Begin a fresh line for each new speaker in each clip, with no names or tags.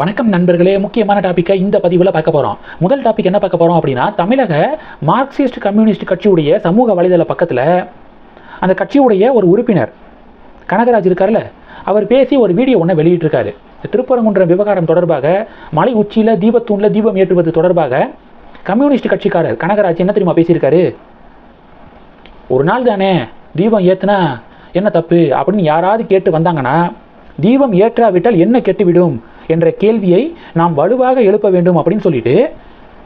வணக்கம் நண்பர்களே முக்கியமான டாப்பிக்கை இந்த பதிவில் பார்க்க போகிறோம் முதல் டாபிக் என்ன பார்க்க போகிறோம் அப்படின்னா தமிழக மார்க்சிஸ்ட் கம்யூனிஸ்ட் கட்சியுடைய சமூக வலைதள பக்கத்தில் அந்த கட்சியுடைய ஒரு உறுப்பினர் கனகராஜ் இருக்கார்ல அவர் பேசி ஒரு வீடியோ ஒன்று வெளியிட்டிருக்காரு. திருப்பரங்குன்றம் விவகாரம் தொடர்பாக மலை உச்சியில் தீபத்தூணில் தீபம் ஏற்றுவது தொடர்பாக கம்யூனிஸ்ட் கட்சிக்காரர் கனகராஜ் என்ன தெரியுமா பேசியிருக்காரு? ஒரு நாள் தானே தீபம் ஏற்றுனா என்ன தப்பு அப்படின்னு யாராவது கேட்டு வந்தாங்கன்னா தீபம் ஏற்றாவிட்டால் என்ன கெட்டுவிடும்? என்ற கேள்வியை நாம் வலுவாக எழுப்ப வேண்டும் அப்படின்னு சொல்லிட்டு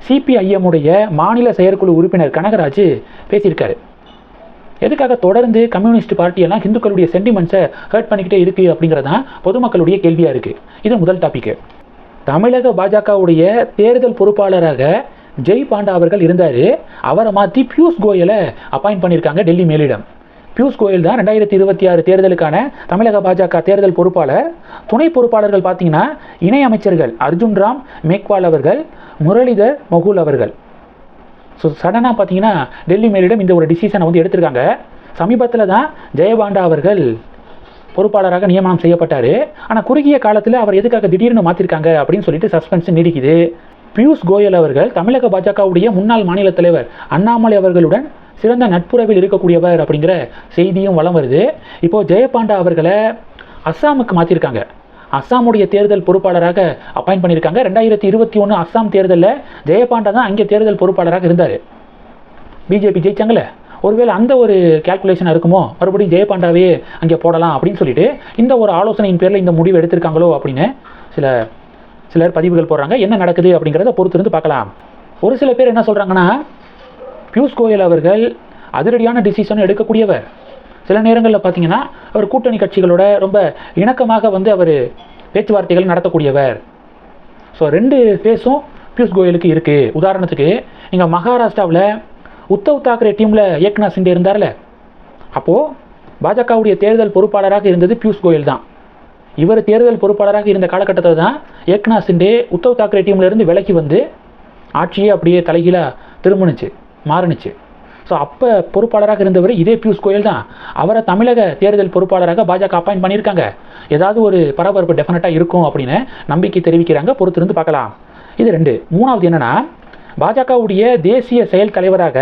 சிபிஐஎம் உடைய மாநில செயற்குழு உறுப்பினர் கனகராஜ் பேசியிருக்காரு. எதுக்காக தொடர்ந்து கம்யூனிஸ்ட் பார்ட்டியெல்லாம் ஹிந்துக்களுடைய சென்டிமெண்ட்ஸை ஹர்ட் பண்ணிக்கிட்டே இருக்குது அப்படிங்கிறது தான் பொதுமக்களுடைய கேள்வியாக இருக்குது இது முதல் டாபிக்கு தமிழக பாஜகவுடைய தேர்தல் பொறுப்பாளராக ஜெய் பாண்டா அவர்கள் இருந்தார். அவரை மாற்றி பியூஷ் கோயலை அப்பாயிண்ட் பண்ணியிருக்காங்க டெல்லி மேலிடம். பியூஷ் கோயல் தான் ரெண்டாயிரத்தி இருபத்தி ஆறு தேர்தலுக்கான தமிழக பாஜக தேர்தல் பொறுப்பாளர். துணை பொறுப்பாளர்கள் பார்த்தீங்கன்னா இணை அமைச்சர்கள் அர்ஜுன் ராம் மேக்வால் அவர்கள் முரளிதர் மகுல் அவர்கள். ஸோ சடனாக பார்த்தீங்கன்னா டெல்லி மேலிடம் இந்த ஒரு டிசிஷனை வந்து எடுத்திருக்காங்க. சமீபத்தில் தான் ஜெயபாண்டா அவர்கள் பொறுப்பாளராக நியமனம் செய்யப்பட்டார். ஆனால் குறுகிய காலத்தில் அவர் எதுக்காக திடீர்னு மாற்றிருக்காங்க அப்படின்னு சொல்லிட்டு சஸ்பென்ஸ் நீடிக்குது. பியூஷ் கோயல் அவர்கள் தமிழக பாஜகவுடைய முன்னாள் மாநில தலைவர் அண்ணாமலை அவர்களுடன் சிறந்த நட்புறவில் இருக்கக்கூடியவர் அப்படிங்கிற செய்தியும் வளம் வருது. இப்போது ஜெயபாண்டா அவர்களை அஸ்ஸாமுக்கு மாற்றிருக்காங்க அஸ்ஸாமுடைய தேர்தல் பொறுப்பாளராக அப்பாயின்ட் பண்ணியிருக்காங்க ரெண்டாயிரத்தி இருபத்தி ஒன்று அஸ்ஸாம் தேர்தலில் ஜெயபாண்டா தான் அங்கே தேர்தல் பொறுப்பாளராக இருந்தார். பிஜேபி ஜெயிச்சாங்கல்ல. ஒருவேளை அந்த ஒரு கேல்குலேஷனாக இருக்குமோ? மறுபடியும் ஜெயபாண்டாவே அங்கே போடலாம் அப்படின்னு சொல்லிட்டு இந்த ஒரு ஆலோசனையின் பேரில் இந்த முடிவு எடுத்திருக்காங்களோ அப்படின்னு சில சிலர் பதிவுகள் போடுறாங்க. என்ன நடக்குது அப்படிங்கிறத பொறுத்திருந்து பார்க்கலாம். ஒரு சில பேர் என்ன சொல்கிறாங்கன்னா பியூஷ் கோயல் அவர்கள் அதிரடியான டிசிஷன் எடுக்கக்கூடியவர். சில நேரங்களில் பார்த்தீங்கன்னா அவர் கூட்டணி கட்சிகளோட ரொம்ப இணக்கமாக வந்து அவர் பேச்சுவார்த்தைகள் நடத்தக்கூடியவர். ஸோ ரெண்டு ஃபேஸும் பியூஷ் கோயலுக்கு இருக்குது உதாரணத்துக்கு நீங்கள் மகாராஷ்டிராவில் உத்தவ் தாக்கரே டீமில் ஏக்நாத் சிண்டே இருந்தார்ல. அப்போது பாஜகவுடைய தேர்தல் பொறுப்பாளராக இருந்தது பியூஷ் கோயல் தான். இவர் தேர்தல் பொறுப்பாளராக இருந்த காலகட்டத்தில் தான் ஏக்நாத் சிண்டே உத்தவ் தாக்கரே டீம்லேருந்து விலக்கி வந்து ஆட்சியே அப்படியே தலைகீழாக திரும்பினுச்சு. மாறுனுச்சு. ஸோ அப்போ பொறுப்பாளராக இருந்தவர் இதே பியூஷ் கோயல் தான். அவரை தமிழக தேர்தல் பொறுப்பாளராக பாஜக அப்பாயின் பண்ணியிருக்காங்க. ஏதாவது ஒரு பரபரப்பு டெஃபினட்டாக இருக்கும் அப்படின்னு நம்பிக்கை தெரிவிக்கிறாங்க. பொறுத்திருந்து பார்க்கலாம். இது ரெண்டு. மூணாவது என்னென்னா பாஜகவுடைய தேசிய செயல் தலைவராக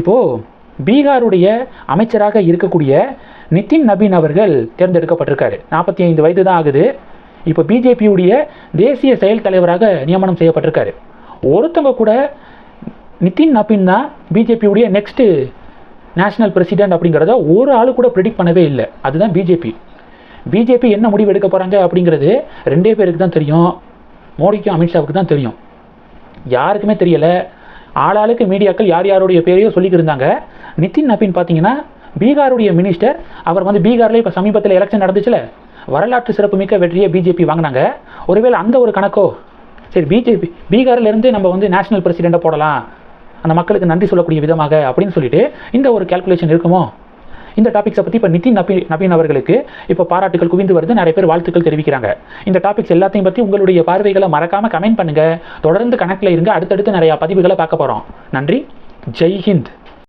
இப்போது பீகாருடைய அமைச்சராக இருக்கக்கூடிய நிதின் நபீன் அவர்கள் தேர்ந்தெடுக்கப்பட்டிருக்காரு. நாற்பத்தி ஐந்து வயது தான் ஆகுது. இப்போ பிஜேபியுடைய தேசிய செயல் தலைவராக நியமனம் செய்யப்பட்டிருக்காரு. ஒருத்தவங்க கூட நிதின் நபின் தான் பிஜேபியுடைய நெக்ஸ்ட்டு நேஷனல் பிரசிடென்ட் அப்படிங்கிறத ஒரு ஆள் கூட ப்ரெடிக்ட் பண்ணவே இல்லை. அதுதான் பிஜேபி பிஜேபி என்ன முடிவு எடுக்க போகிறாங்க அப்படிங்கிறது ரெண்டே பேருக்கு தான் தெரியும். மோடிக்கும் அமித்ஷாவுக்கு தான் தெரியும். யாருக்குமே தெரியலை. ஆளாளுக்கு மீடியாக்கள் யார் யாருடைய பேரையோ சொல்லிக்கிருந்தாங்க நிதின் நபின் பார்த்தீங்கன்னா பீகாருடைய மினிஸ்டர் அவர் வந்து பீகாரில் இப்போ சமீபத்தில் எலெக்ஷன் நடந்துச்சுல. வரலாற்று சிறப்புமிக்க வெற்றியை பிஜேபி வாங்கினாங்க. ஒருவேளை அந்த ஒரு கணக்கோ? சரி பிஜேபி பீகாரிலேருந்து நம்ம வந்து நேஷனல் பிரசிடெண்ட்டை போடலாம். அந்த மக்களுக்கு நன்றி சொல்லக்கூடிய விதமாக அப்படின்னு சொல்லிட்டு இந்த ஒரு கேல்குலேஷன் இருக்குமோ? இந்த டாபிக்ஸை பற்றி இப்போ நிதின் நபி நபீன் அவர்களுக்கு இப்போ பாராட்டுகள் குவிந்து வருது நிறைய பேர் வாழ்த்துக்கள் தெரிவிக்கிறாங்க. இந்த டாபிக்ஸ் எல்லாத்தையும் பற்றி உங்களுடைய பார்வைகளை மறக்காமல் கமெண்ட் பண்ணுங்கள் தொடர்ந்து கணக்கில் இருங்க. அடுத்தடுத்து நிறையா பதிவுகளை பார்க்க போகிறோம் நன்றி. ஜெய்ஹிந்த்